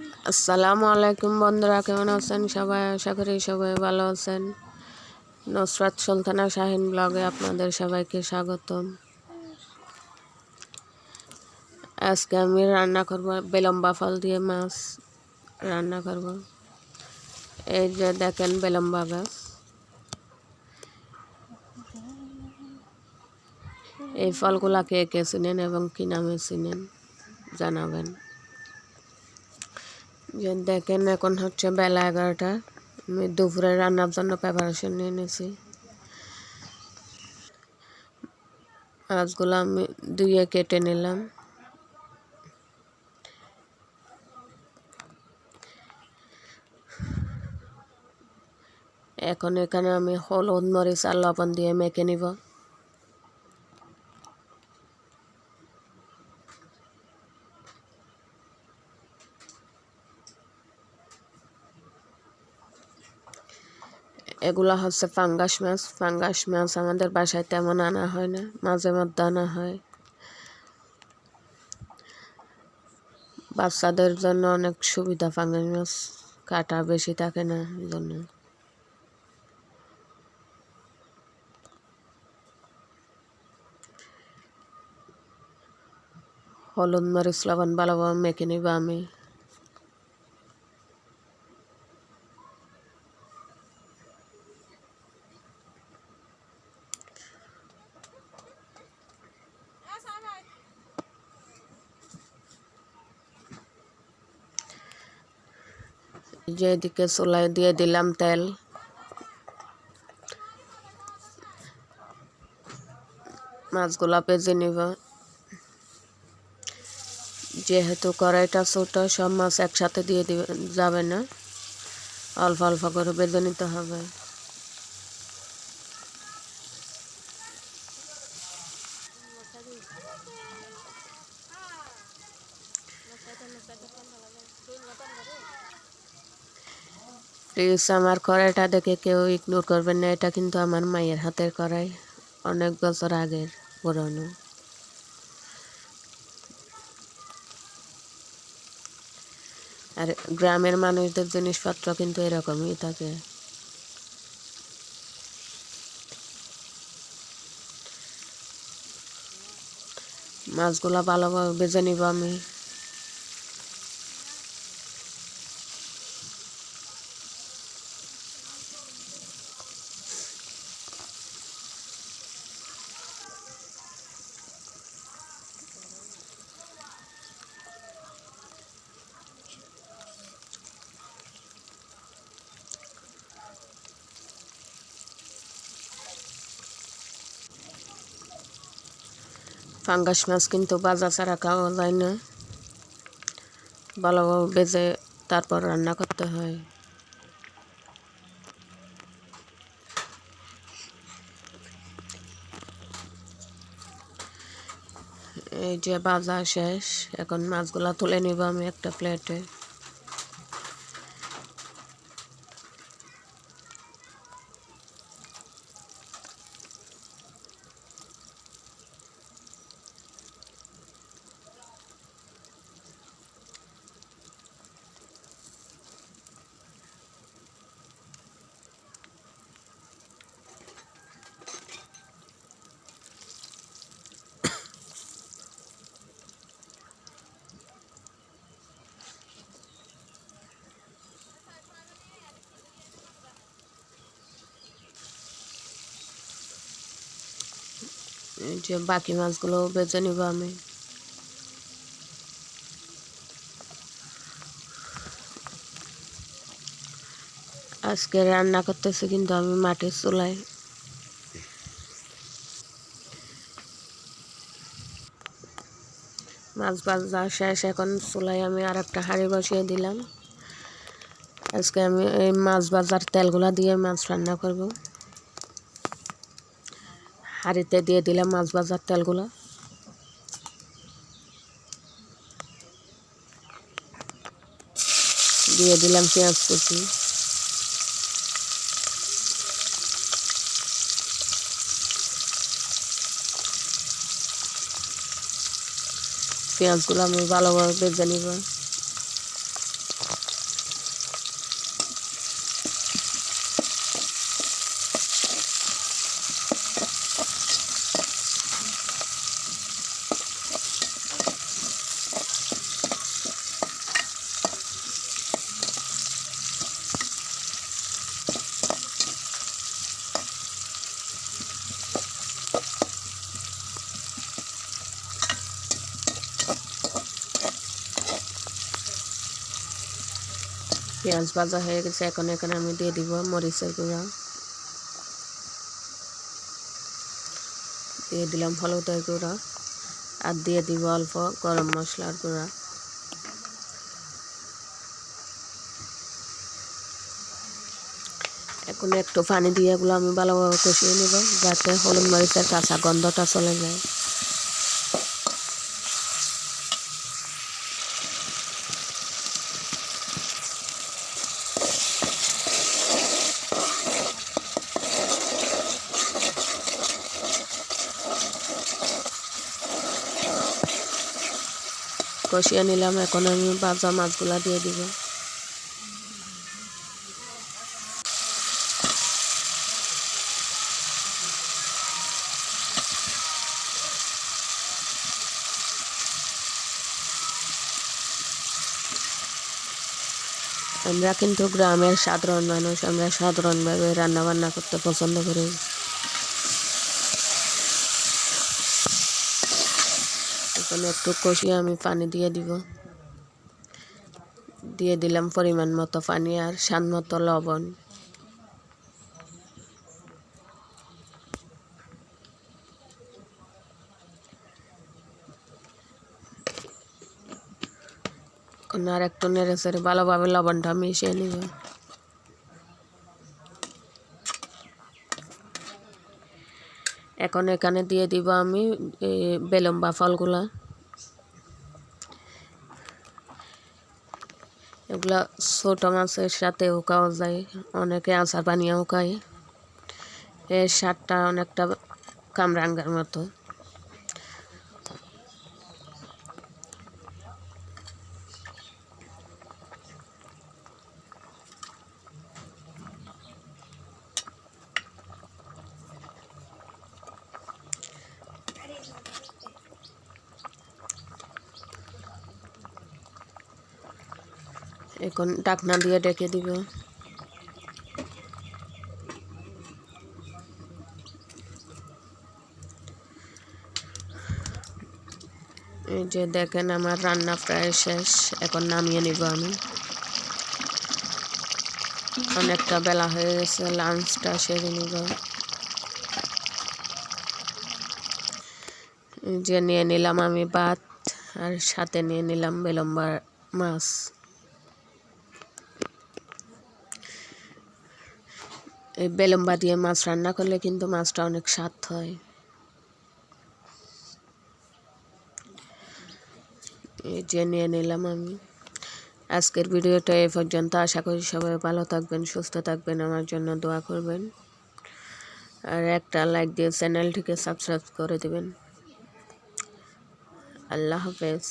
আসসালামু আলাইকুম বন্ধুরা, কেমন আছেন সবাই? আশা করি সবাই ভালো আছেন। নসরাত সুলতানা শাহিন ব্লগে আপনাদের সবাইকে স্বাগতম। আজকে আমি রান্না করব বেলম্বা ফল দিয়ে মাছ। রান্না করব। এই যে দেখেন বেলম্বা গাছ। এই ফলগুলা কে কে চিনেন এবং কী নামে চিনেন জানাবেন। যে দেখেন এখন হচ্ছে বেলা এগারোটা। আমি দুপুরে রান্নার জন্য প্রিপারেশন নিয়ে নিয়েছি মাছগুলো আমি ধুয়ে কেটে নিলাম। এখন এখানে আমি হলুদ, মরিচ আর লবণ দিয়ে মেখে নিব। এগুলো হচ্ছে ফাঙ্গাস মাছ। ফাঙ্গাস মাছ আমাদের বাসায় তেমন আনা হয় না, মাঝে মধ্যে আনা হয়। বাচ্চাদের জন্য অনেক সুবিধা ফাঙ্গাস মাছ, কাটা বেশি থাকে না এই জন্য। হলুদ মরিচ, লবণ ভালোভাবে মেখে নিব আমি। যে এদিকে চুলায় দিয়ে দিলাম তেল। মাছগুলা পেজে নিব। যেহেতু কড়াইটা ছোট, সব মাছ একসাথে দিয়ে দিবে, যাবে না। অল্প অল্প করে বেঁধে নিতে হবে। প্লিজ আমার কড়াইটা দেখে কেউ ইগনোর করবেন না, এটা কিন্তু আমার মায়ের হাতের কড়াই, অনেক বছর আগের, পুরনো। আর গ্রামের মানুষদের জিনিসপত্র কিন্তু এরকমই থাকে। মাছগুলা ভালোভাবে বেজে নিব আমি। ফাঙ্গাস মাছ কিন্তু বাজা ছাড়া খাওয়া যায় না। ভালোভাবে বেজে তারপর রান্না করতে হয়। এই যে বাজার শেষ, এখন মাছগুলা তুলে নিব আমি একটা প্লেটে যে বাকি মাছগুলো বেছে নিব আমি। আজকে রান্না করতেছি কিন্তু আমি মাটির চুলায়। মাছ ভাজা শেষ, এখন চুলায় আমি আর একটা হাঁড়ি বসিয়ে দিলাম। আজকে আমি এই মাছ ভাজার তেলগুলা দিয়ে মাছ রান্না করব। হাঁড়িতে দিয়ে দিলাম মাছ ভাজার তেলগুলো। দিয়ে দিলাম পেঁয়াজ কুচি। পেঁয়াজগুলো আমি ভালোভাবে ভেজে নিব। পেঁয়াজ ভাজা হয়ে গেছে, এখন এখানে আমি দিয়ে দিব মরিচের গুঁড়া। দিয়ে দিলাম হলুদের গুঁড়া আর দিয়ে দিব অল্প গরম মশলার গুঁড়া। এখন একটু পানি দিয়ে এগুলো আমি ভালোভাবে কষিয়ে নেব যাতে হলুদ মরিচের কাঁচা গন্ধটা চলে যায়। কষিয়ে নিলাম, এখন আমি ভাজা মাছগুলা দিয়ে দিব। আমরা কিন্তু গ্রামের সাধারণ মানুষ, আমরা সাধারণভাবে রান্না বান্না করতে পছন্দ করি। এখন একটু কষিয়ে আমি পানি দিয়ে দিব। দিয়ে দিলাম পরিমাণ মতো পানি আর স্বাদ মতো লবণ। আর একটু নেড়ে চেড়ে ভালোভাবে লবণটা মিশিয়ে নিব। এখন এখানে দিয়ে দিব আমি বেলম্বা ফলগুলা। এগুলা ছোটো মাছের সাথে খাওয়া যায়, অনেকে আচার বানিয়ে খায়। এর স্বাদটা অনেকটা কামরাঙ্গার মতো। এখন ডাকনা দিয়ে ডেকে দিব। এই যে দেখেন আমার রান্না প্রায় শেষ, এখন নামিয়ে নিব আমি। অনেকটা বেলা হয়ে গেছে লাঞ্চটা সেরে নিব। যে নিয়ে নিলাম আমি ভাত, আর সাথে নিয়ে নিলাম বেলম্বার মাছ। এই বেলম্বা দিয়ে মাছ রান্না করলে কিন্তু মাছটা অনেক স্বাদ হয়। এই যে নিয়ে নিলাম আমি। আজকের ভিডিওটা এ পর্যন্ত। আশা করি সবাই ভালো থাকবেন, সুস্থ থাকবেন। আমার জন্য দোয়া করবেন। আর একটা লাইক দিয়ে চ্যানেলটিকে সাবস্ক্রাইব করে দেবেন। আল্লাহ হাফেজ।